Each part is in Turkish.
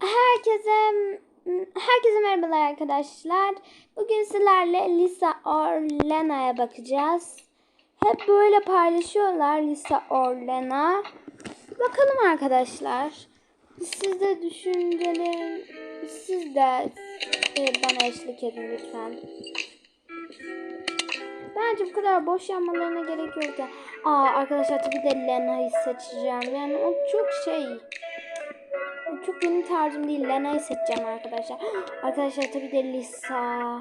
Herkese herkese merhabalar arkadaşlar. Bugün sizlerle Lisa or Lena'ya bakacağız. Hep böyle paylaşıyorlar Lisa or Lena. Bakalım arkadaşlar. Siz de düşünceler siz de e, bana eşlik edin lütfen. Bence bu kadar boş yanmalarına gerek yok ya. Aa arkadaşlar tabii de Lena'yı seçeceğim. Yani o çok şey. O çok benim tarzım değil. Lena'yı seçeceğim arkadaşlar. Arkadaşlar tabii de Lisa.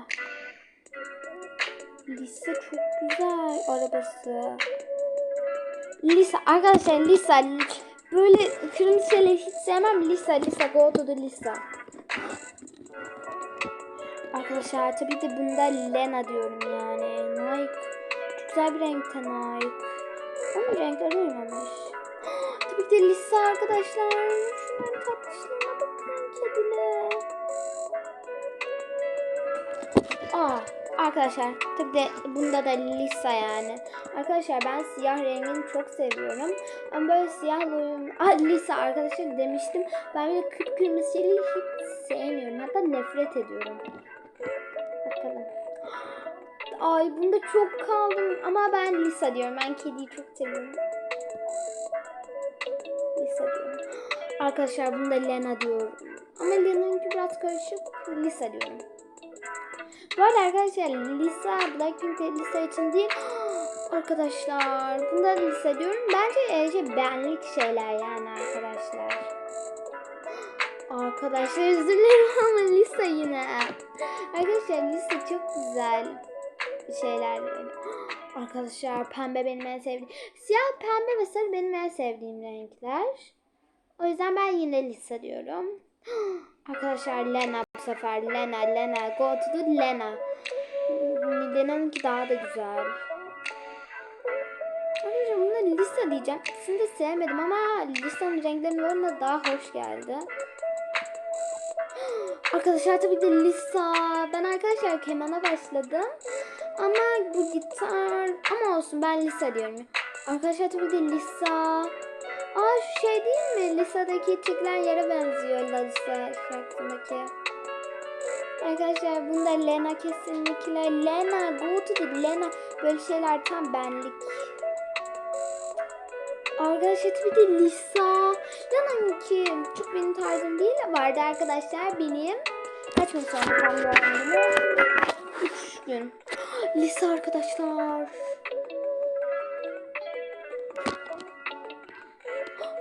Lisa çok güzel arabası. Lisa arkadaşlar Lisa böyle kırmızı şeyleri hiç sevmem. Lisa Lisa go to the Lisa. Arkadaşlar tabii de bunda Lena diyorum yani. Nike. Çok güzel bir renkte Nike. Ama renkler uymamış. tabii de Lisa arkadaşlar. Şunların tatlışlığına Aa, arkadaşlar tabii de bunda da Lisa yani. Arkadaşlar ben siyah rengini çok seviyorum. Ama böyle siyahla uyum... Lisa arkadaşlar demiştim. Ben böyle kıpkırmızı şeyleri hiç sevmiyorum. Hatta nefret ediyorum. Bakalım. Ay bunda çok kaldım ama ben Lisa diyorum. Ben kediyi çok seviyorum. Lisa diyorum. Arkadaşlar bunda Lena diyorum. Ama Lena'nınki biraz karışık. Lisa diyorum. Bu arada arkadaşlar Lisa Blackpink'te Lisa için değil. Arkadaşlar bunda Lisa diyorum. Bence e, şey, benlik şeyler yani arkadaşlar. Arkadaşlar özür dilerim ama Lisa yine. Arkadaşlar Lisa çok güzel şeyler. Arkadaşlar pembe benim en sevdiğim. Siyah, pembe ve sarı benim en sevdiğim renkler. O yüzden ben yine Lisa diyorum. Arkadaşlar Lena sefer. Lena, Lena. Go to the Lena. Lena'nınki daha da güzel. Arkadaşlar buna Lisa diyeceğim. İkisini de sevmedim ama Lisa'nın renklerinin oranına daha hoş geldi. Arkadaşlar tabii de Lisa. Ben arkadaşlar kemana başladım. Ama bu gitar ama olsun ben Lisa diyorum. Arkadaşlar tabii de Lisa. Aa şu şey değil mi? Lisa'daki çıkılan yere benziyor Lisa şarkısındaki. Arkadaşlar bunda Lena kesinlikle. Lena go to the Lena. Böyle şeyler tam benlik. Arkadaşlar tabii de Lisa. Lena'nın ki çok benim tarzım değil. Vardı arkadaşlar benim. Kaç gün sonra tam gördüm. Üç gün. Lisa arkadaşlar.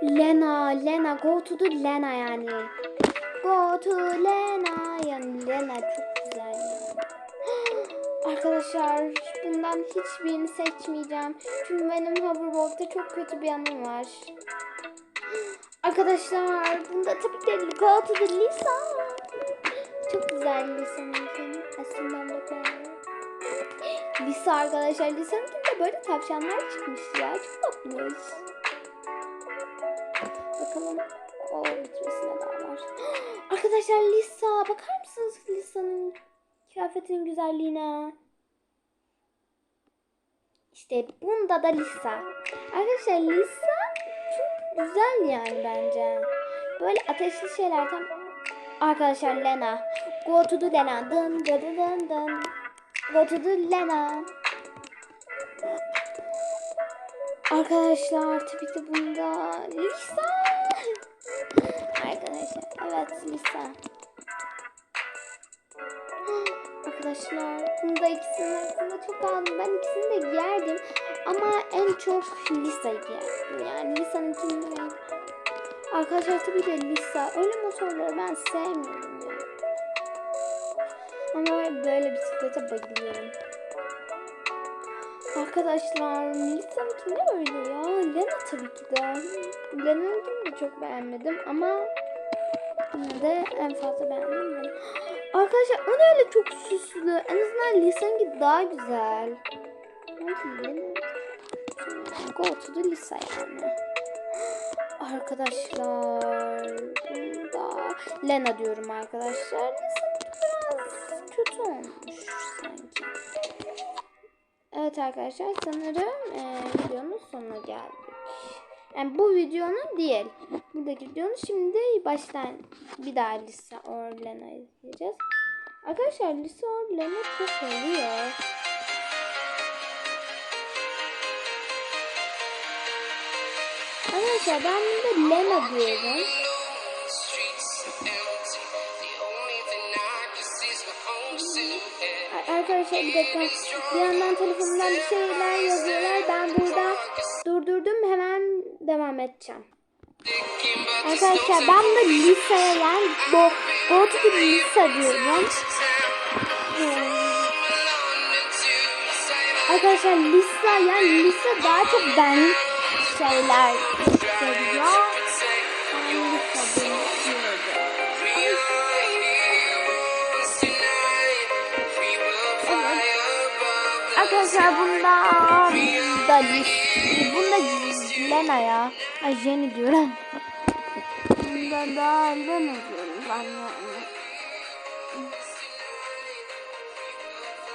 Lena, Lena, go Lena yani. Go to Lena yani Lena çok güzel. Arkadaşlar bundan hiçbirini seçmeyeceğim. Çünkü benim hoverboard'da çok kötü bir anım var. Arkadaşlar bunda tabii ki go to the Lisa. Çok güzel Lisa'nın aslında bakın. Lisa arkadaşlar Lisa'nın de böyle tavşanlar çıkmış ya. Çok tatlış. Bakalım. O bitmesine daha var. Arkadaşlar Lisa bakar mısınız Lisa'nın kıyafetinin güzelliğine? İşte bunda da Lisa. Arkadaşlar Lisa çok güzel yani bence. Böyle ateşli şeyler tam Arkadaşlar Lena. Go to the Lena. Dın dın dın dın. Go to the Lena. Arkadaşlar tabii ki bunda Lisa. Arkadaşlar evet Lisa. Arkadaşlar bunda ikisinin arasında çok aldım. Ben ikisini de giyerdim. Ama en çok Lisa'yı giyerdim. Yani Lisa'nınkini renk. Arkadaşlar tabii de Lisa. Öyle motorları ben sevmiyorum ya. Ama böyle bisiklete bayılıyorum. Arkadaşlar Lisa'nınki ne öyle ya? Lena tabii ki de. Lena'nınkini de çok beğenmedim ama de en fazla beğenmedim. Arkadaşlar ne öyle çok süslü. En azından Lisa'nınki daha güzel. Go to the Lisa yani. Arkadaşlar bunda Lena diyorum arkadaşlar. Lisa kötü olmuş sanki. Evet arkadaşlar sanırım e, videonun sonuna geldik. Yani bu videonun değil. Buradaki videonun şimdi baştan bir daha Lisa Orlen'a izleyeceğiz. Arkadaşlar Lisa Orlen'a çok oluyor. Arkadaşlar ben de Lena diyorum. Ar- Arkadaşlar bir dakika. Bir yandan telefonumdan bir şeyler yazıyorlar. Ben burada durdurdum. Devam edeceğim. Arkadaşlar ben de Lisa'ya yani Bo Boğatık'ın Lisa diyorum. Ee, Arkadaşlar Lisa yani Lisa daha çok ben şeyler seviyor. Arkadaşlar bunda da Lis- bunda Lena ya. Ay Jenny diyorum. Bunda da Lena diyorum ben yani.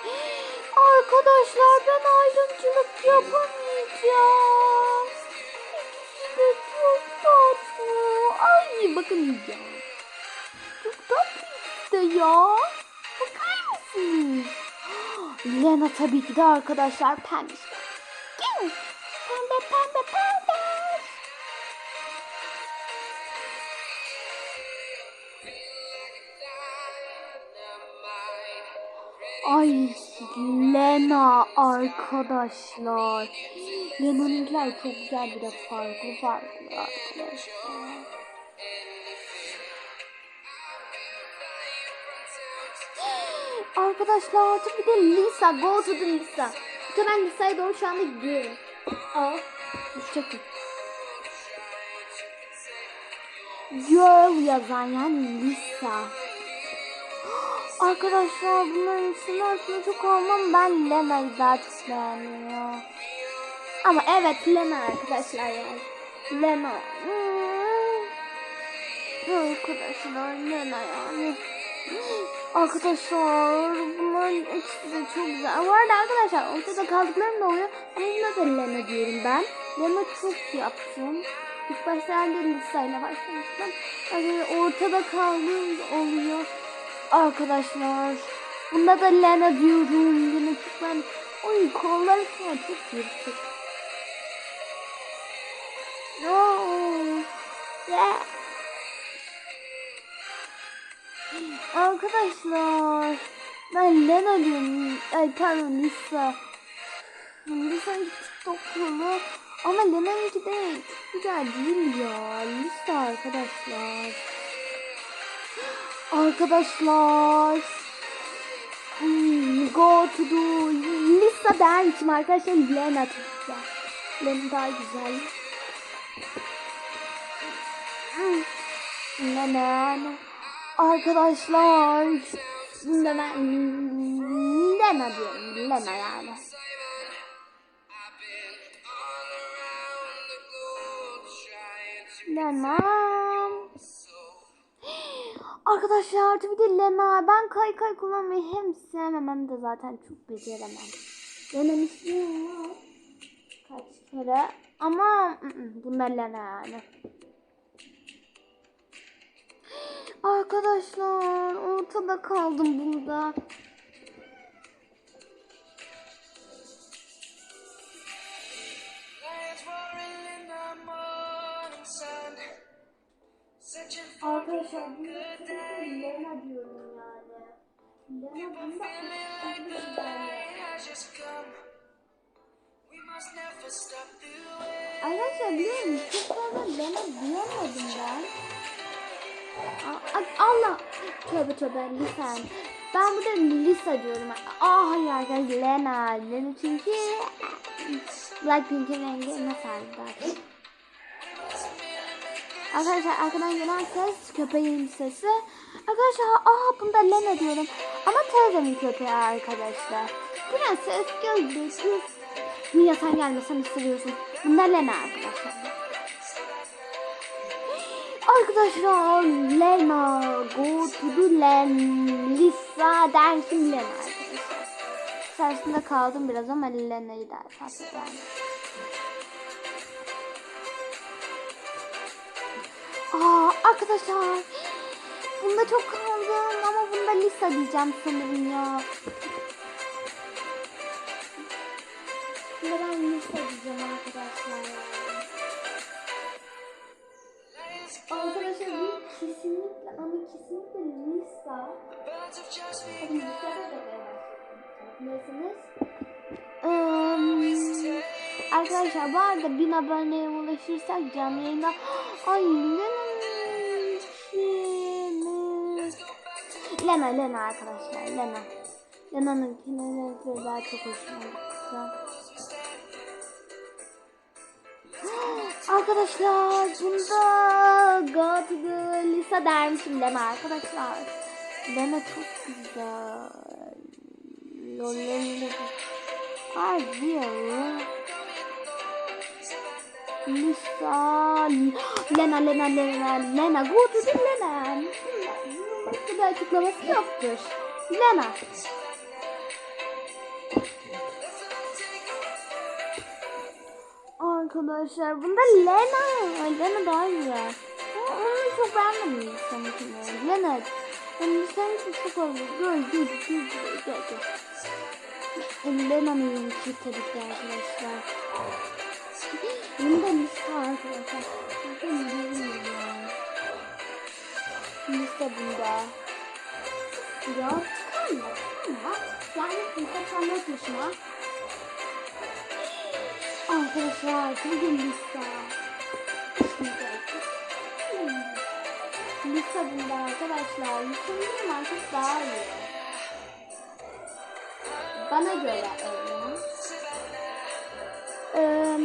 Arkadaşlar ben ayrımcılık yapamayacağım. İkisi de çok tatlı. Ay bakın ya. Çok tatlı de ya. Bakar mısınız? Lena tabii ki de arkadaşlar pembe. Gel. Pembe pembe pembe. Ay Lena arkadaşlar. Lena'nınkiler çok güzel bir de farklı farklı arkadaşlar. Arkadaşlar artık bir de Lisa. Go to the Lisa. İşte ben Lisa'ya doğru şu anda gidiyorum. Aa, düşecektim. Girl yazan yani Lisa. Arkadaşlar bunların ikisinin arasında çok olmam. Ben Lena'yı daha çok beğeniyorum. Ama evet Lena arkadaşlar yani. Hmm. Arkadaşlar Lena yani. Arkadaşlar bunların ikisi de çok güzel. Bu arada arkadaşlar ortada kaldıklarım da oluyor. Ama yine de Lena diyorum ben. Lena çok yaptım. İlk başta önce Lisa ile başlamıştım. Yani ortada kaldığım da oluyor. Arkadaşlar. Bunda da Lena diyorum. Yine çok ben oy kolları falan çok yüksek. No. Yeah. Arkadaşlar ben Lena diyorum. Ay pardon Lisa. Lisa'nınki TikTok'lu ama Lena'nınki de güzel değil ya. Lisa arkadaşlar. Arkadaşlar. Hmm, go to do Lisa dermişim arkadaşlar Lena güzel. Lena daha güzel. Hmm. Lena. Arkadaşlar. Bunda ben Lena diyorum. Lena yani. Lena. Arkadaşlar artık bir de Lena. Ben kay kay kullanmayı hem sevmem hem de zaten çok beceremem. Var. Kaç kere. Ama ı -ı, bunda Lena yani. Arkadaşlar ortada kaldım burada. Arkadaşlar bu Lena diyorum yani. Lena bunda Arkadaşlar biliyorum çok fazla Lena duyamadım ben. A- Allah. Tövbe tövbe lütfen. Ben burada Lisa diyorum. Aa hayır arkadaşlar Lena. Lena çünkü Blackpink'in rengi nasıl daha Arkadaşlar arkadan gelen ses köpeğin sesi. Arkadaşlar aa bunda Lena diyorum. Ama teyzemin köpeği arkadaşlar. Prenses kız. Mia sen gelmesen hissediyorsun. Bunda Lena arkadaşlar. Arkadaşlar Lena go to the land Lisa dersim Lena arkadaşlar. İçerisinde kaldım biraz ama Lena'yı da tatlı Aa arkadaşlar. Bunda çok kaldım ama bunda Lisa diyeceğim sanırım ya. Bunda ben Lisa diyeceğim arkadaşlar. Arkadaşlar bu kesinlikle ama kesinlikle Lisa. Hadi Lisa'da da arkadaşlar bu arada 1000 aboneye ulaşırsak canlı yayında ay Lena'nın Lena Lena arkadaşlar Lena Lena'nın renkleri daha çok hoşuma gitti. Arkadaşlar bunda God Lisa dermişim Lena arkadaşlar. Lena çok güzel. Lololol. Harbi ya. Lisa. Lena Lena Lena Lena. Go to Lena. Başka bir açıklaması yoktur. Lena. Arkadaşlar bunda Lena. Lena daha güzel. Ama Onu çok beğenmedim Lisa'nınkini. Lena. Yani Lisa'nınki çok oldu. Gör gör gör gör. Lena'nın iki tabii ki arkadaşlar. Bunda Lisa arkadaşlar. Bakın bilmiyorum bunda. Ya çıkarma çıkarma. Yani Lisa tam yok yaşıma. Arkadaşlar bugün Lisa. Lisa bunda arkadaşlar. Lisa'nın markası daha iyi. Bana göre öyle. Ee,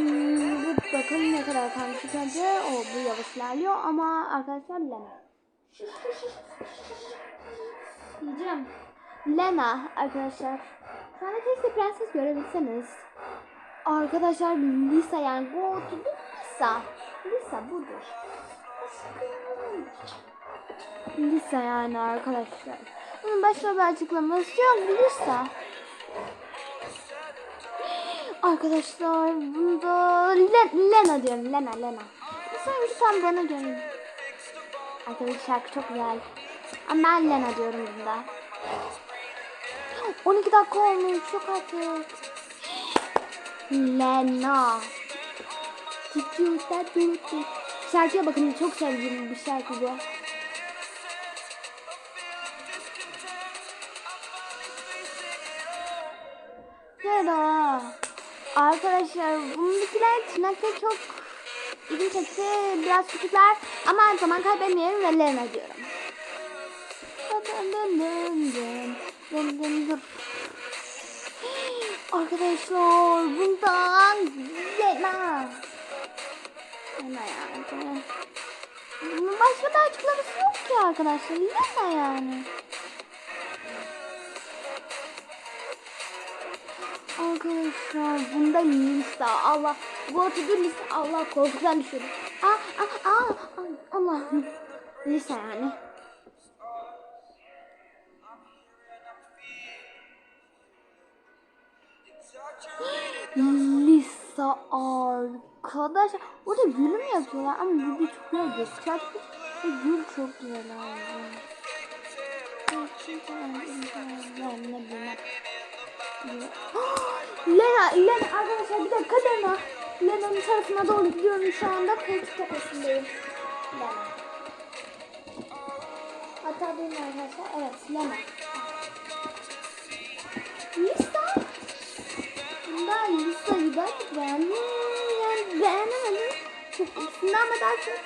bakın ne kadar kalmış önce. O bu yavaş ilerliyor ama arkadaşlar Lena. Diyeceğim. Lena arkadaşlar. Şu anda keşke prenses görebilseniz. Arkadaşlar Lisa yani the Lisa. Lisa budur. Lisa yani arkadaşlar. Bunun başka bir açıklaması yok. Lisa. Arkadaşlar bunda Le- Lena diyorum. Lena Lena. Sanki tam Lena diyorum. Arkadaşlar şarkı çok güzel. Ama ben Lena diyorum bunda. 12 dakika olmuş. Çok artık. Lena. Şarkıya bakın çok sevdiğim bir şarkı bu. Lena. Arkadaşlar bundakiler tırnakları çok ilgi çekti. Biraz küçükler ama zaman kaybetmeyelim Lena diyorum. Arkadaşlar bundan Lena. Lena yani. Bunun başka bir açıklaması yok ki arkadaşlar. Lena yani. Arkadaşlar bunda Lisa Allah bu ortada Lisa Allah korkudan düşüyorum. Aa, aa, aa, Allah Lisa yani. Lisa arkadaşlar orada gül mü yapıyorlar ama gül çok güzel göster ve gül çok güzel abi. Ben ne bilmem. Lena, Lena arkadaşlar bir dakika Lena. Lena'nın tarafına doğru gidiyorum şu anda koltuk tepesindeyim. Lena. Hatta benim arkadaşlar evet Lena. Lisa. Bunda Lisa'yı ben beğendim. Yani beğenemedim. Çok ikisini ama daha çok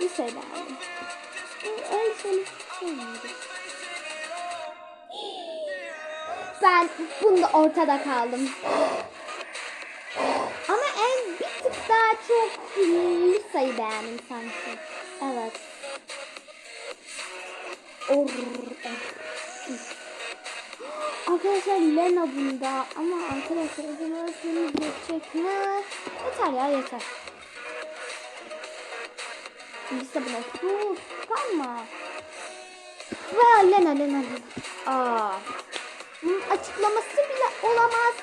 Lisa'yı beğendim. Öyle şey Ben bunda ortada kaldım. Ama en bir tık daha çok Lisa'yı beğendim sanki. Evet. Or, Arkadaşlar Lena bunda ama arkadaşlar acaba seni geçecek mi? Yeter ya yeter. Lisa buna sus kalma. Ve Lena Lena. Aa. Bunun açıklaması bile olamaz.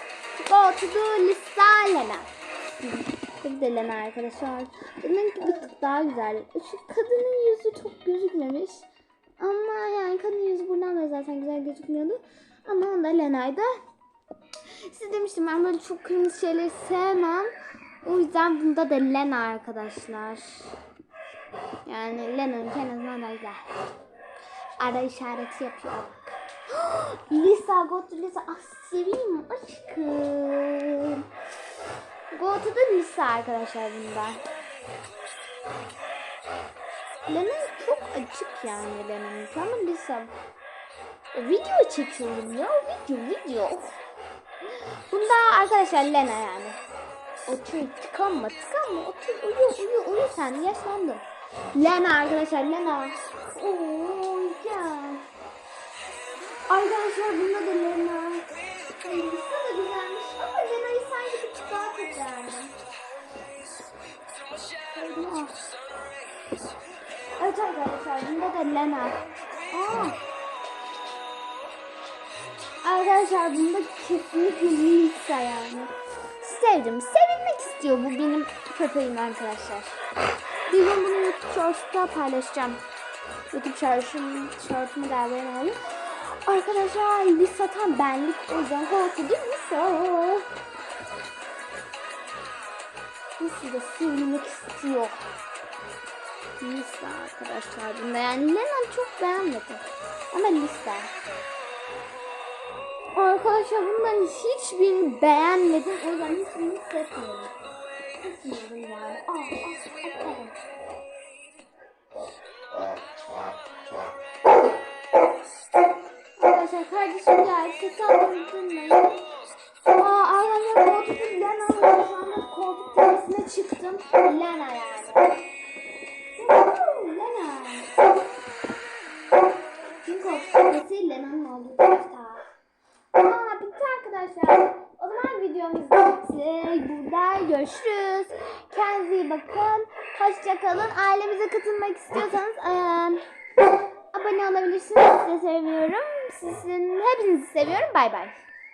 Go to the Lisa Lena. Bir de Lena arkadaşlar. Lena'nınki bir tık daha güzel. Şu kadının yüzü çok gözükmemiş. Ama yani kadının yüzü buradan da zaten güzel gözükmüyordu. Ama onda Lena'ydı. Siz demiştim ben böyle çok kırmızı şeyleri sevmem. O yüzden bunda da Lena arkadaşlar. Yani Lena'nın en azından daha güzel. Ara işareti yapıyor. Lisa, go to Lisa. Ah seveyim aşkım. Go to the Lisa arkadaşlar bunda. Lena çok açık yani Lena'nın ama Lisa. Video çekiyorum ya video video. Bunda arkadaşlar Lena yani. Otur tıkanma tıkanma otur uyu uyu uyu sen yaşlandın. Lena arkadaşlar Lena. Oo. Arkadaşlar bunda da Lena. Elbise de güzelmiş ama Lena'yı sanki bir tık daha çok beğendim. Evet arkadaşlar bunda da Lena. Aa. Arkadaşlar bunda kesinlikle Lisa yani. Sevdim. Sevilmek istiyor bu benim köpeğim arkadaşlar. Bir gün bunu YouTube Shorts'ta paylaşacağım. YouTube Shorts'um, Shorts'umu galiba ne? Arkadaşlar Lisa tam benlik o yüzden korkudu Lisa. Lisa da sevilmek istiyor. Lisa arkadaşlar bunda yani Lena çok beğenmedim. Ama Lisa. Arkadaşlar bunların hiçbirini beğenmedim. O yüzden hiçbirini seçmiyorum. Seçmiyorum yani. Aa, aa, aa, kardeşim geldi. Sesi aldırmayın. Aa arkadaşlar koltuk Lena. Şu anda koltuk tepesine çıktım. Lena yani. Lena. Çünkü koltuk tepesi Lena'nın olduğu tarafta. Aa bitti arkadaşlar. O zaman videomuz bitti. Burada görüşürüz. Kendinize iyi bakın. Hoşça kalın. Ailemize katılmak istiyorsanız abone olabilirsiniz. Sizi seviyorum. Sizin hepinizi seviyorum. Bay bay.